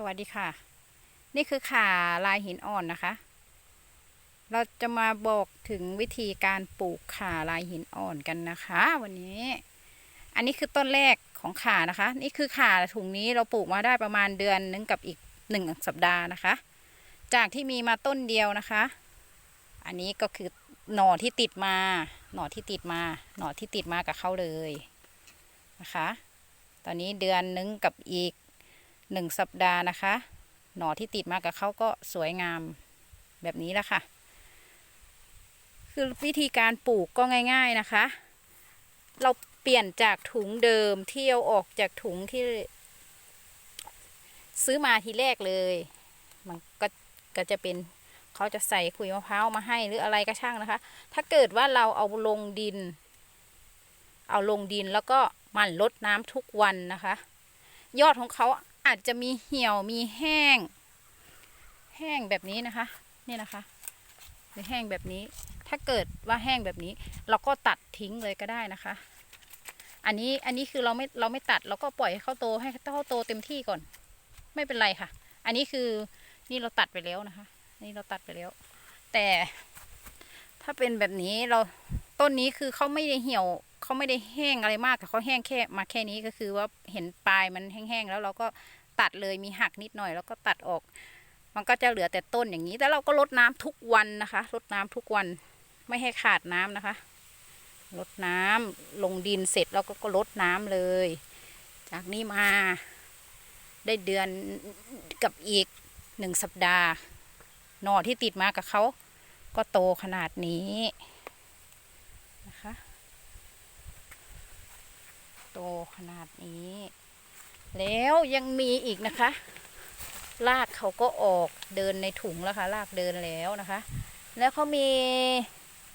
สวัสดีค่ะ นี่คือข่าลายหินอ่อนนะคะ เราจะมาบอกถึงวิธีการปลูกข่าลายหินอ่อนกันนะคะ วันนี้ อันนี้คือต้นแรกของข่านะคะ นี่คือข่าถุงนี้เราปลูกมาได้ประมาณเดือนนึงกับอีกหนึ่งสัปดาห์นะคะ จากที่มีมาต้นเดียวนะคะ อันนี้ก็คือหน่อที่ติดมา หน่อที่ติดมา หน่อที่ติดมากับเขาเลยนะคะ ตอนนี้เดือนนึงกับอีก หนึ่งสัปดาห์นะคะ หน่อที่ติดมากับเขาก็สวยงามแบบนี้แหละค่ะ คือวิธีการปลูกก็ง่าย ๆนะคะ เราเปลี่ยนจากถุงเดิมที่เอาออกจากถุงที่ ซื้อมาทีแรกเลย มันก็ก็จะเป็นเขาจะใส่ขุยมะพร้าวมาให้หรืออะไรก็ช่างนะคะ ถ้าเกิดว่าเราเอาลงดิน เอาลงดินแล้วก็มันลดน้ำทุกวันนะคะ ยอดของเขา อาจจะมีเหี่ยวมีแห้ง แห้งแบบนี้นะคะ นี่นะคะหรือแห้งแบบนี้ ถ้าเกิดว่าแห้งแบบนี้ เราก็ตัดทิ้งเลยก็ได้นะคะ อันนี้อันนี้คือเราไม่เราไม่ตัดเราก็ปล่อยให้เขาโตให้เขาโตเต็มที่ก่อน ไม่เป็นไรค่ะ อันนี้คือนี่เราตัดไปแล้วนะคะ นี่เราตัดไปแล้ว แต่ถ้าเป็นแบบนี้เราต้นนี้คือเขาไม่ได้เหี่ยว เขาไม่ได้แห้งอะไรมากแต่เขาแห้งแค่มาแค่นี้ก็คือว่าเห็นปลายมันแห้งๆแล้วเราก็ตัดเลยมีหักนิดหน่อย แล้วก็ตัดออก มันก็จะเหลือแต่ต้นอย่างนี้แต่เราก็ลดน้ำทุกวันนะคะลดน้ำทุกวันไม่ให้ขาดน้ำนะคะลดน้ำลงดินเสร็จแล้วก็ก็ลดน้ำเลย จากนี้มาได้เดือนกับอีกหนึ่งสัปดาห์หน่อที่ติดมากับเขาก็โตขนาดนี้นะคะ โตขนาดนี้ แล้วยังมีอีกนะคะ รากเขาก็ออกเดินในถุงแล้วค่ะรากเดินแล้วนะคะ แล้วเขามี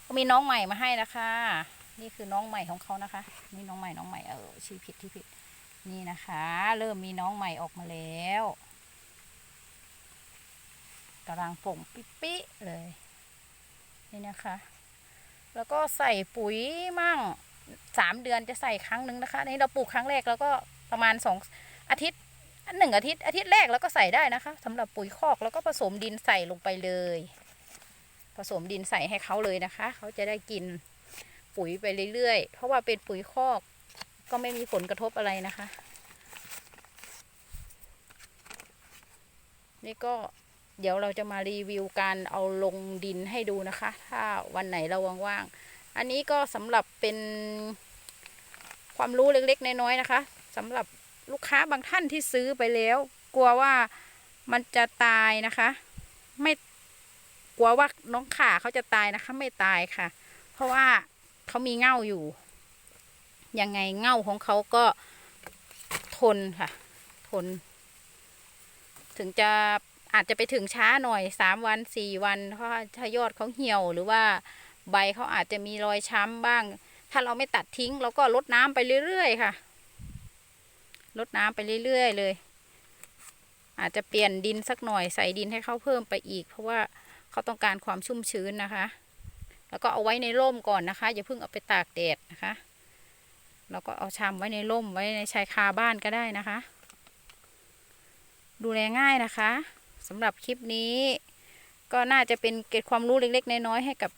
เขามีน้องใหม่มาให้นะคะ นี่คือน้องใหม่ของเขานะคะ นี่น้องใหม่น้องใหม่เออชื่อผิดที่ผิดนี่นะคะ เริ่มมีน้องใหม่ออกมาแล้วกำลังป่งปิ๊ปิเลย นี่นะคะ แล้วก็ใส่ปุ๋ยมั่ง สามเดือนจะใส่ครั้งหนึ่งนะคะนนี้เราปลูกครั้งแรกแล้วก็ประมาณสองอาทิตย์หนึ่งอาทิตย์อาทิตย์แรกแล้วก็ใส่ได้นะคะสำหรับปุ๋ยคอกแล้วก็ผสมดินใส่ลงไปเลย ผสมดินใส่ให้เขาเลยนะคะ เขาจะได้กินปุ๋ยไปเรื่อยๆ เพราะว่าเป็นปุ๋ยคอกก็ไม่มีผลกระทบอะไรนะคะ นี่ก็เดี๋ยวเราจะมารีวิวการเอาลงดินให้ดูนะคะ ถ้าวันไหนเราว่างๆ อันนี้ก็สำหรับเป็นความรู้เล็กๆน้อยๆนะคะสำหรับลูกค้าบางท่านที่ซื้อไปแล้ว กลัวว่ามันจะตายนะคะ ไม่กลัวว่าน้องขาเขาจะตายนะคะ ไม่ตายค่ะ เพราะว่าเขามีเง่าอยู่ยังไงเง่าของเขาก็ทนค่ะ ทน ถึงจะอาจจะไปถึงช้าหน่อยสามวันสี่วัน เพราะถ้ายอดเขาเหี่ยวหรือว่า ใบเขาอาจจะมีรอยช้ำบ้าง ถ้าเราไม่ตัดทิ้งเราก็ลดน้ำไปเรื่อยๆค่ะ ลดน้ำไปเรื่อยๆเลย อาจจะเปลี่ยนดินสักหน่อยใส่ดินให้เขาเพิ่มไปอีก เพราะว่าเขาต้องการความชุ่มชื้นนะคะ แล้วก็เอาไว้ในร่มก่อนนะคะ อย่าเพิ่งเอาไปตากแดดนะคะแล้วก็เอาชามไว้ในร่มไว้ในชายคาบ้านก็ได้นะคะ ดูแลง่ายนะคะสำหรับคลิปนี้ ก็น่าจะเป็นเกร็ดความรู้เล็กๆ น้อยๆให้กับ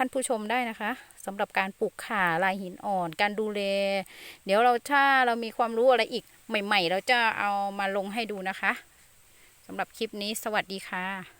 ท่านผู้ชมได้นะคะสำหรับการปลูกข่าลายหินอ่อน การดูแล เดี๋ยวเราถ้าเรามีความรู้อะไรอีกใหม่ ๆ เราจะเอามาลงให้ดูนะคะสำหรับคลิปนี้สวัสดีค่ะ